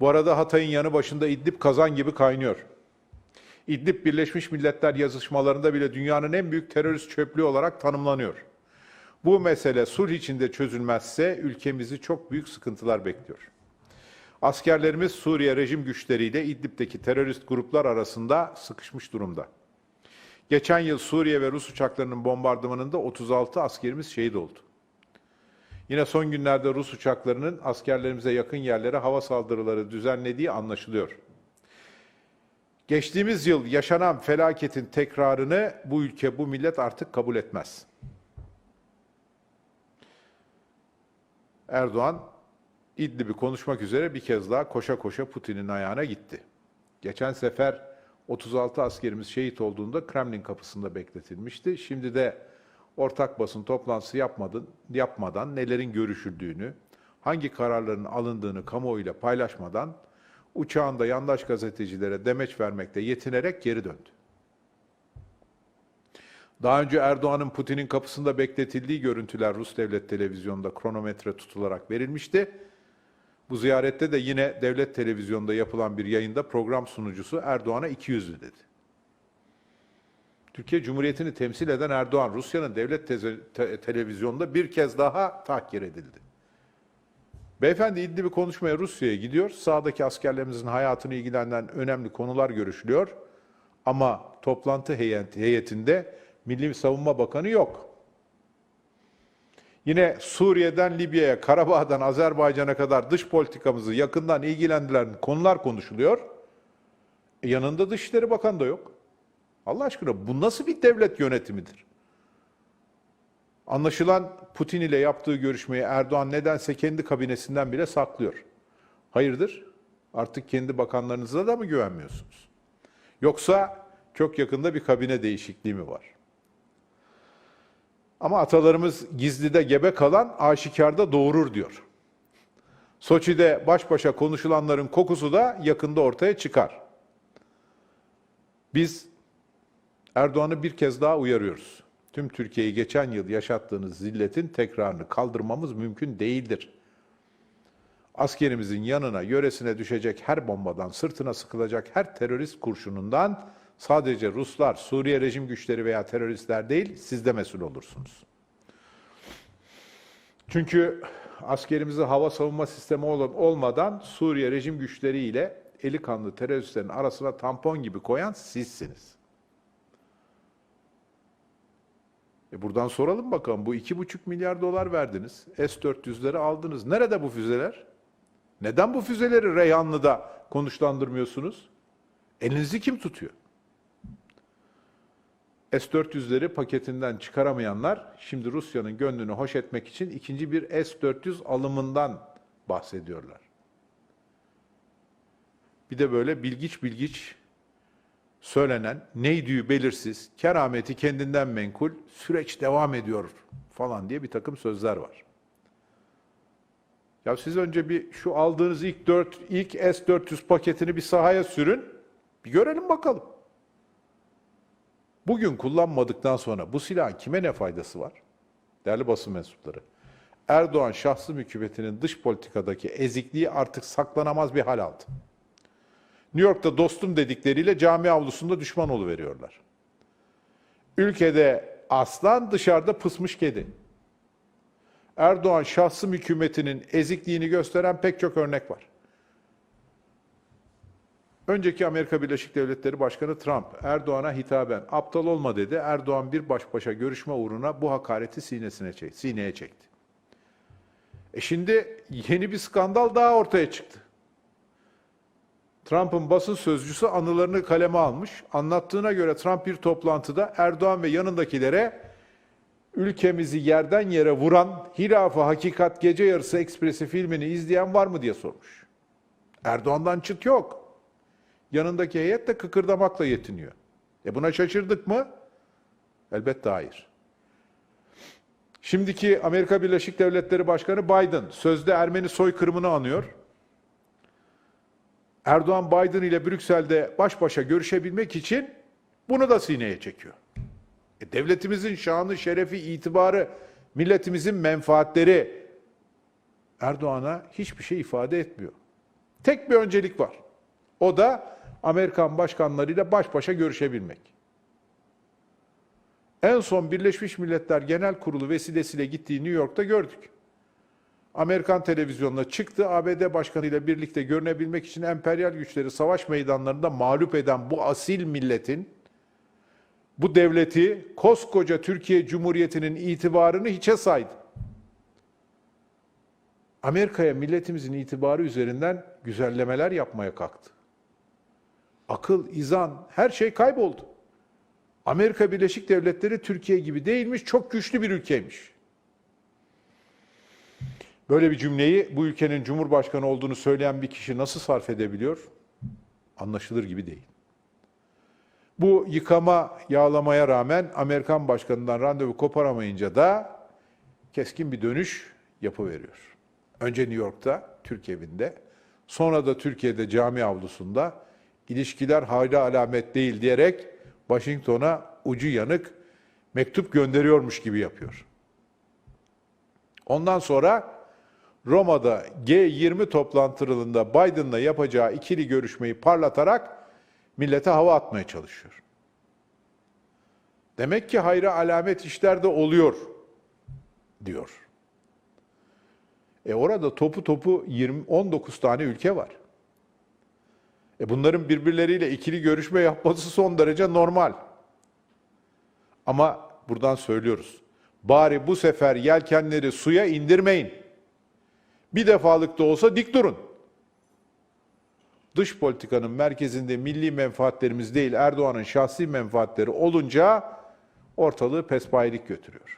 Bu arada Hatay'ın yanı başında İdlib kazan gibi kaynıyor. İdlib Birleşmiş Milletler yazışmalarında bile dünyanın en büyük terörist çöplüğü olarak tanımlanıyor. Bu mesele sulh içinde çözülmezse ülkemizi çok büyük sıkıntılar bekliyor. Askerlerimiz Suriye rejim güçleriyle İdlib'deki terörist gruplar arasında sıkışmış durumda. Geçen yıl Suriye ve Rus uçaklarının bombardımanında 36 askerimiz şehit oldu. Yine son günlerde Rus uçaklarının askerlerimize yakın yerlere hava saldırıları düzenlediği anlaşılıyor. Geçtiğimiz yıl yaşanan felaketin tekrarını bu ülke, bu millet artık kabul etmez. Erdoğan İdlib'i konuşmak üzere bir kez daha koşa koşa Putin'in ayağına gitti. Geçen sefer 36 askerimiz şehit olduğunda Kremlin kapısında bekletilmişti. Şimdi de ortak basın toplantısı yapmadın, yapmadan nelerin görüşüldüğünü, hangi kararların alındığını kamuoyuyla paylaşmadan uçağında yandaş gazetecilere demeç vermekte yetinerek geri döndü. Daha önce Erdoğan'ın Putin'in kapısında bekletildiği görüntüler Rus devlet televizyonunda kronometre tutularak verilmişti. Bu ziyarette de yine devlet televizyonda yapılan bir yayında program sunucusu Erdoğan'a iki yüzlü dedi. Türkiye Cumhuriyeti'ni temsil eden Erdoğan, Rusya'nın devlet te- televizyonunda bir kez daha tahkir edildi. Beyefendi İdlib'i konuşmaya Rusya'ya gidiyor. Sağdaki askerlerimizin hayatını ilgilenen önemli konular görüşülüyor. Ama toplantı heyet- heyetinde Milli Savunma Bakanı yok. Yine Suriye'den Libya'ya, Karabağ'dan Azerbaycan'a kadar dış politikamızı yakından ilgilendiren konular konuşuluyor. E yanında Dışişleri Bakanı da yok. Allah aşkına bu nasıl bir devlet yönetimidir? Anlaşılan Putin ile yaptığı görüşmeyi Erdoğan nedense kendi kabinesinden bile saklıyor. Hayırdır? Artık kendi bakanlarınıza da mı güvenmiyorsunuz? Yoksa çok yakında bir kabine değişikliği mi var? Ama atalarımız gizlide gebe kalan aşikarda doğurur diyor. Soçi'de baş başa konuşulanların kokusu da yakında ortaya çıkar. Biz Erdoğan'ı bir kez daha uyarıyoruz. Tüm Türkiye'yi geçen yıl yaşattığınız zilletin tekrarını kaldırmamız mümkün değildir. Askerimizin yanına, yöresine düşecek her bombadan, sırtına sıkılacak her terörist kurşunundan sadece Ruslar, Suriye rejim güçleri veya teröristler değil, siz de mesul olursunuz. Çünkü askerimizi hava savunma sistemi ol- olmadan Suriye rejim güçleriyle eli kanlı teröristlerin arasına tampon gibi koyan sizsiniz. E buradan soralım bakalım. Bu iki buçuk milyar dolar verdiniz. S-400'leri aldınız. Nerede bu füzeler? Neden bu füzeleri Reyhanlı'da konuşlandırmıyorsunuz? Elinizi kim tutuyor? S-400'leri paketinden çıkaramayanlar şimdi Rusya'nın gönlünü hoş etmek için ikinci bir S-400 alımından bahsediyorlar. Bir de böyle bilgiç bilgiç söylenen, neydiği belirsiz, kerameti kendinden menkul, süreç devam ediyor falan diye bir takım sözler var. Ya siz önce bir şu aldığınız ilk 4 ilk S400 paketini bir sahaya sürün. Bir görelim bakalım. Bugün kullanmadıktan sonra bu silahın kime ne faydası var? Değerli basın mensupları. Erdoğan şahsı hükümetinin dış politikadaki ezikliği artık saklanamaz bir hal aldı. New York'ta dostum dedikleriyle cami avlusunda düşman veriyorlar. Ülkede aslan dışarıda pısmış kedi. Erdoğan şahsım hükümetinin ezikliğini gösteren pek çok örnek var. Önceki Amerika Birleşik Devletleri Başkanı Trump, Erdoğan'a hitaben aptal olma dedi. Erdoğan bir baş başa görüşme uğruna bu hakareti sinesine çekti, sineye çekti. E şimdi yeni bir skandal daha ortaya çıktı. Trump'ın basın sözcüsü anılarını kaleme almış. Anlattığına göre Trump bir toplantıda Erdoğan ve yanındakilere ülkemizi yerden yere vuran Hilaf-ı Hakikat Gece Yarısı Ekspresi filmini izleyen var mı diye sormuş. Erdoğan'dan çıt yok. Yanındaki heyet de kıkırdamakla yetiniyor. E buna şaşırdık mı? Elbette hayır. Şimdiki Amerika Birleşik Devletleri Başkanı Biden sözde Ermeni soykırımını anıyor. Erdoğan Biden ile Brüksel'de baş başa görüşebilmek için bunu da sineye çekiyor. E, devletimizin şanı, şerefi, itibarı, milletimizin menfaatleri Erdoğan'a hiçbir şey ifade etmiyor. Tek bir öncelik var. O da Amerikan başkanlarıyla baş başa görüşebilmek. En son Birleşmiş Milletler Genel Kurulu vesilesiyle gittiği New York'ta gördük. Amerikan televizyonuna çıktı. ABD Başkanı ile birlikte görünebilmek için emperyal güçleri savaş meydanlarında mağlup eden bu asil milletin bu devleti koskoca Türkiye Cumhuriyeti'nin itibarını hiçe saydı. Amerika'ya milletimizin itibarı üzerinden güzellemeler yapmaya kalktı. Akıl, izan, her şey kayboldu. Amerika Birleşik Devletleri Türkiye gibi değilmiş, çok güçlü bir ülkeymiş. Böyle bir cümleyi bu ülkenin cumhurbaşkanı olduğunu söyleyen bir kişi nasıl sarf edebiliyor? Anlaşılır gibi değil. Bu yıkama, yağlamaya rağmen Amerikan başkanından randevu koparamayınca da keskin bir dönüş yapıveriyor. Önce New York'ta, Türk evinde, sonra da Türkiye'de cami avlusunda ilişkiler hayra alamet değil diyerek Washington'a ucu yanık mektup gönderiyormuş gibi yapıyor. Ondan sonra Roma'da G20 toplantılarında Biden'la yapacağı ikili görüşmeyi parlatarak millete hava atmaya çalışıyor. Demek ki hayra alamet işler de oluyor diyor. E orada topu topu 20 19 tane ülke var. E bunların birbirleriyle ikili görüşme yapması son derece normal. Ama buradan söylüyoruz. Bari bu sefer yelkenleri suya indirmeyin. Bir defalık da olsa dik durun. Dış politikanın merkezinde milli menfaatlerimiz değil Erdoğan'ın şahsi menfaatleri olunca ortalığı pespayelik götürüyor.